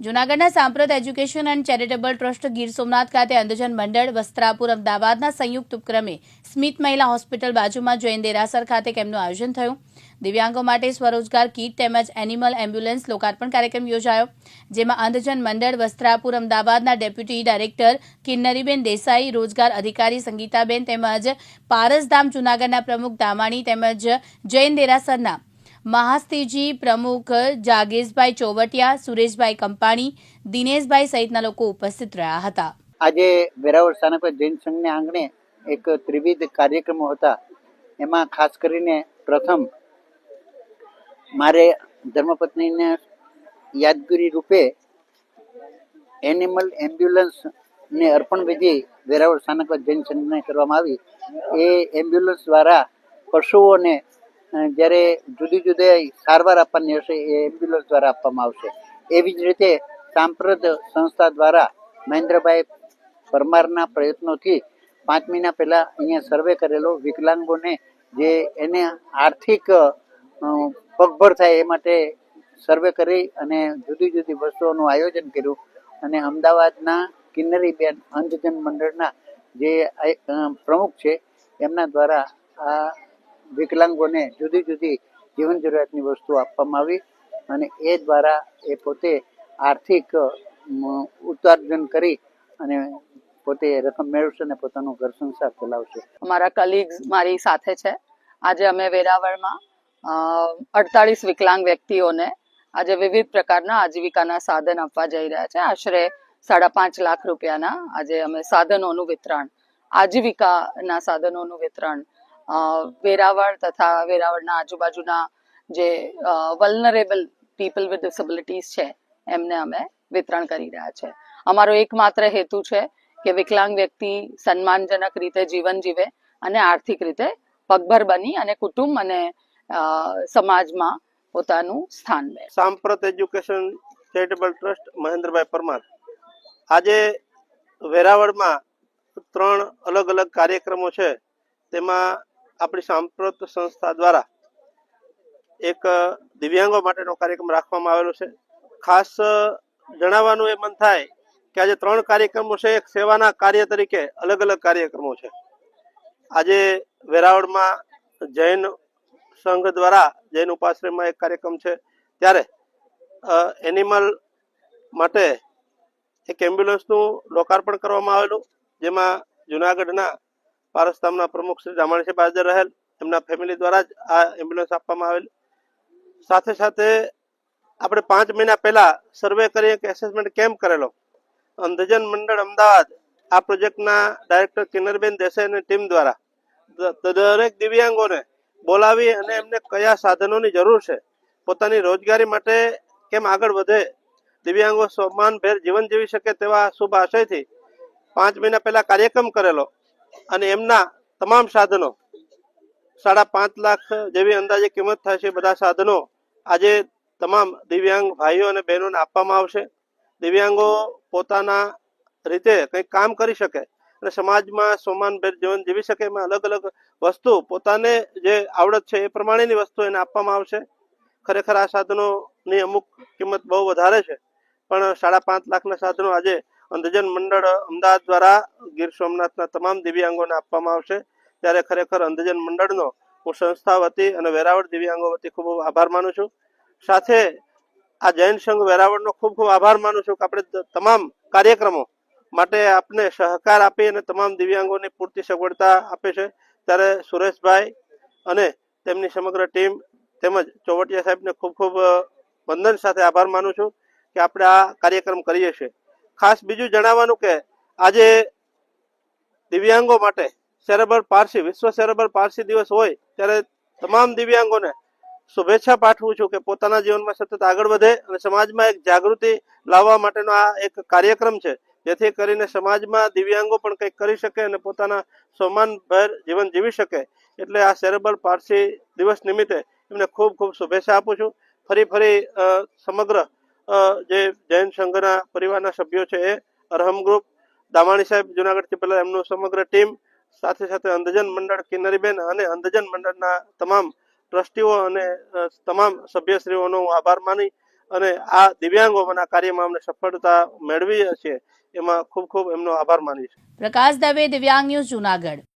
જૂનાગઢના Samprat education and charitable trust Gir Somnath ખાતે અંધજન મંડળ વસ્ત્રાપુર અમદાવાદના સંયુક્ત ઉપક્રમે સ્મિત મહિલા હોસ્પિટલ બાજુમાં જૈન દેરાસર ખાતે કેમ્પનું આયોજન થયું. દિવ્યાંગો માટે સ્વરોજગાર કીટ તેમજ એનિમલ એમ્બ્યુલન્સ લોકાર્પણ કાર્યક્રમ યોજાયો, જેમાં અંધજન મંડળ વસ્ત્રાપુર અમદાવાદના ડેપ્યુટી ડાયરેક્ટર કિન્નરીબેન દેસાઈ, રોજગાર અધિકારી સંગીતાબેન તેમજ પારસધામ જૂનાગઢના પ્રમુખ દામાણી તેમજ જૈન દેરાસરના મહાસ્તીજી પ્રમુખ જાગેશભાઈ ચોવટિયા, સુરેશભાઈ કંપાણી, દિનેશભાઈ સહિતના લોકો ઉપસ્થિત રહ્યા હતા. આજે વેરાવળ સ્થાનક જૈન સંઘને આંગણે એક ત્રિવિધ કાર્યક્રમો હતા. એમાં ખાસ કરીને પ્રથમ મારે ધર્મપત્નીને યાદગીરી રૂપે એનિમલ એમ્બ્યુલન્સ ને અર્પણ વિધિ વેરાવળ સ્થાનક જૈન સંઘને કરવામાં આવી. એ એમ્બ્યુલન્સ દ્વારા પશુઓને જ્યારે જુદી જુદી સારવાર આપવાની હશે એ એમ્બ્યુલન્સ દ્વારા આપવામાં આવશે. એવી જ રીતે સાંપ્રત સંસ્થા દ્વારા મહેન્દ્રભાઈ પરમારના પ્રયત્નોથી પાંચ મહિના પહેલાં અહીંયા સર્વે કરેલો વિકલાંગોને જે એને આર્થિક પગભર થાય એ માટે સર્વે કરી અને જુદી જુદી વસ્તુઓનું આયોજન કર્યું. અને અમદાવાદના કિન્નરીબેન અંધજન મંડળના જે પ્રમુખ છે, એમના દ્વારા આ વિકલાંગોને જુદી જુદી જીવન જરૂરિયાતની વસ્તુઓ આપવામાં આવી અને એ દ્વારા એ પોતે આર્થિક ઉત્પાદન કરી અને પોતે રકમ મેળવશે અને પોતાનું ઘર સંસાર ચલાવશે. અમારા કલીગ્સ મારી સાથે છે. આજે અમે વેરાવળમાં અડતાળીસ વિકલાંગ વ્યક્તિઓને આજે વિવિધ પ્રકારના આજીવિકાના સાધન આપવા જઈ રહ્યા છે. આશરે સાડા પાંચ લાખ રૂપિયાના આજે અમે સાધનોનું વિતરણ, આજીવિકાના સાધનોનું વિતરણ વેરાવળ તથા વેરાવળના આજુબાજુના જે વલનરેબલ પીપલ વિથ ડિસેબિલિટીઝ છે, એમને અમે વિતરણ કરી રહ્યા છે. અમારો એકમાત્ર હેતુ છે કે વિકલાંગ વ્યક્તિ સન્માનજનક રીતે જીવન જીવે અને આર્થિક રીતે પગભર બની અને કુટુંબ અને સમાજમાં પોતાનું સ્થાન લે Samprat education charitable trust Mahendrabhai Parmar આજે વેરાવળમાં ત્રણ અલગ અલગ કાર્યક્રમો છે. તેમાં આપણી સાંપ્રત સંસ્થા દ્વારા એક દિવ્યાંગો માટેનો કાર્યક્રમ રાખવામાં આવેલો છે. ખાસ જણાવવાનું એ મન થાય કે આજે ત્રણ કાર્યક્રમો છે. એક સેવાના કાર્ય તરીકે અલગ અલગ કાર્યક્રમો છે. આજે વેરાવળમાં જૈન સંઘ દ્વારા, જૈન ઉપાશ્રયમાં એક કાર્યક્રમ છે. ત્યારે એનિમલ માટે એક એમ્બ્યુલન્સનું લોકાર્પણ કરવામાં આવેલું, જેમાં જુનાગઢના પારસધામના પ્રમુખ શ્રી રામાણી સાહેબ રહેલ, એમના ફેમિલી દ્વારા જ આ એમ્બ્યુલન્સ આપવામાં આવેલ. સાથે સાથે આપણે પાંચ મહિના પહેલા સર્વે કરી એક એસેસમેન્ટ કેમ્પ કરેલો. અંધજન મંડળ અમદાવાદ આ પ્રોજેક્ટના ડાયરેક્ટર કિન્નરબેન દેસાઈની ટીમ દ્વારા. દરેક દિવ્યાંગોને બોલાવી અને એમને કયા સાધનોની જરૂર છે, પોતાની રોજગારી માટે કેમ આગળ વધે, દિવ્યાંગો સમાનભેર જીવન જીવી શકે તેવા શુભ આશયથી પાંચ મહિના પહેલા કાર્યક્રમ કરેલો. અને એમના તમામ સાધનો, સાડા પાંચ લાખ જેવી અંદાજે કિંમત છે. બધા સાધનો આજે તમામ દિવ્યાંગ ભાઈઓ અને બહેનોને આપવામાં આવશે. દિવ્યાંગો પોતાના રીતે કંઈક કામ કરી શકે અને સમાજમાં સોમાનભેર જીવન જીવી શકે એમાં અલગ અલગ વસ્તુ પોતાને જે આવડત છે એ પ્રમાણેની વસ્તુ એને આપવામાં આવશે. ખરેખર આ સાધનોની અમુક કિંમત બહુ વધારે છે. પણ સાડા પાંચ લાખના સાધનો આજે અંધજન મંડળ અમદાવાદ દ્વારા ગીર સોમનાથના તમામ દિવ્યાંગોને આપવામાં આવશે. ત્યારે ખરેખર અંધજન મંડળનો હું સંસ્થા વતી અને વેરાવળ દિવ્યાંગો વતી ખૂબ આભાર માનું છું. સાથે આ જૈન સંઘ વેરાવળનો ખૂબ ખૂબ આભાર માનું છું કે આપણે તમામ કાર્યક્રમો માટે આપને સહકાર આપી અને તમામ દિવ્યાંગોની પૂરતી સગવડતા આપે છે. ત્યારે સુરેશભાઈ અને તેમની સમગ્ર ટીમ તેમજ ચોવટિયા સાહેબને ખૂબ ખૂબ વંદન સાથે આભાર માનું છું કે આપણે આ કાર્યક્રમ કરીએ છીએ. ખાસ બીજું જણાવવાનું કે આજે દિવ્યાંગો માટે સેરેબર પારસી, વિશ્વ સેરેબર પારસી દિવસ હોય, ત્યારે તમામ દિવ્યાંગોને શુભેચ્છા પાઠવું છું કે પોતાના જીવનમાં સતત આગળ વધે અને સમાજમાં એક જાગૃતિ લાવવા માટેનો આ એક કાર્યક્રમ છે. જેથી કરીને સમાજમાં દિવ્યાંગો પણ કંઈક કરી શકે અને પોતાના સન્માનભર જીવન જીવી શકે. એટલે આ સેરેબર પારસી દિવસ નિમિત્તે એમને ખૂબ ખૂબ શુભેચ્છા આપું છું. ફરી ફરી સમગ્ર જે જૈન સંઘના પરિવારના સભ્યો છે એ અરહમ ગ્રુપ, દામાણી સાહેબ જુનાગઢથી પહેલા એમનું સમગ્ર ટીમ, સાથે સાથે અંધજન મંડળ કિન્નરીબેન અને અંધજન મંડળના તમામ ટ્રસ્ટીઓ અને તમામ સભ્યશ્રીઓનો હું આભાર માની અને આ દિવ્યાંગોના કાર્યમાં અમને સફળતા મેળવી છે એમાં ખૂબ ખૂબ એમનો આભાર માનીશ. પ્રકાશ દવે, દિવ્યાંગ ન્યૂઝ જુનાગઢ.